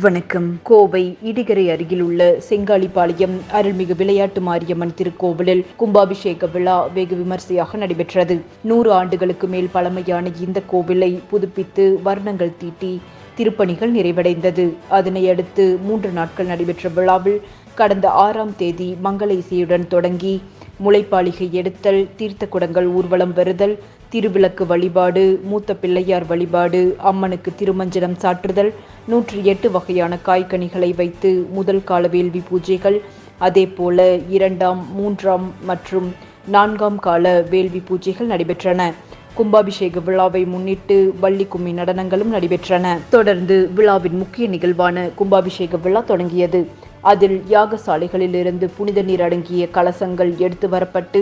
வணக்கம். கோவை இடிகரை அருகில் உள்ள செங்காலிபாளையம் அருள்மிகு விளையாட்டு மாரியம்மன் திருக்கோவிலில் கும்பாபிஷேக விழா வெகு விமர்சையாக நடைபெற்றது. நூறு ஆண்டுகளுக்கு மேல் பழமையான இந்த கோவிலை புதுப்பித்து வர்ணங்கள் தீட்டி திருப்பணிகள் நிறைவடைந்தது. அதனையடுத்து மூன்று நாட்கள் நடைபெற்ற விழாவில் கடந்த ஆறாம் தேதி மங்கள இசையுடன் தொடங்கி முளைப்பாளிகை எடுத்தல் தீர்த்த குடங்கள் ஊர்வலம் வருதல் திருவிளக்கு வழிபாடு மூத்த பிள்ளையார் வழிபாடு அம்மனுக்கு திருமஞ்சனம் சாற்றுதல் நூற்றி எட்டு வகையான காய்கனிகளை வைத்து முதல் கால வேள்வி பூஜைகள் அதேபோல இரண்டாம் மூன்றாம் மற்றும் நான்காம் கால வேள்வி பூஜைகள் நடைபெற்றன. கும்பாபிஷேக விழாவை முன்னிட்டு வள்ளி கும்மி நடனங்களும் நடைபெற்றன. தொடர்ந்து விழாவின் முக்கிய நிகழ்வான கும்பாபிஷேக விழா தொடங்கியது. அதில் யாகசாலைகளில் இருந்து புனித நீர் அடங்கிய கலசங்கள் எடுத்து வரப்பட்டு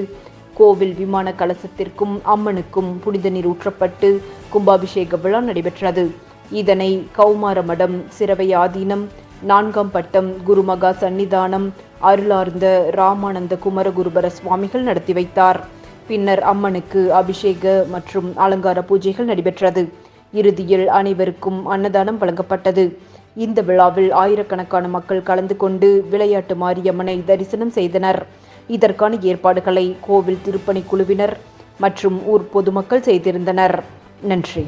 கோவில் விமான கலசத்திற்கும் அம்மனுக்கும் புனித நீர் ஊற்றப்பட்டு கும்பாபிஷேக விழா நடைபெற்றது. இதனை கௌமார மடம் சிறவை ஆதீனம் நான்காம் பட்டம் குருமகா சன்னிதானம் அருளார்ந்த ராமானந்த குமரகுருபர சுவாமிகள் நடத்தி வைத்தார். பின்னர் அம்மனுக்கு அபிஷேக மற்றும் அலங்கார பூஜைகள் நடைபெற்றது. இறுதியில் அனைவருக்கும் அன்னதானம் வழங்கப்பட்டது. இந்த விழாவில் ஆயிரக்கணக்கான மக்கள் கலந்து கொண்டு விளையாட்டு மாரியம்மனை தரிசனம் செய்தனர். இதற்கான ஏற்பாடுகளை கோவில் திருப்பணி குழுவினர் மற்றும் ஊர் பொதுமக்கள் செய்திருந்தனர். நன்றி.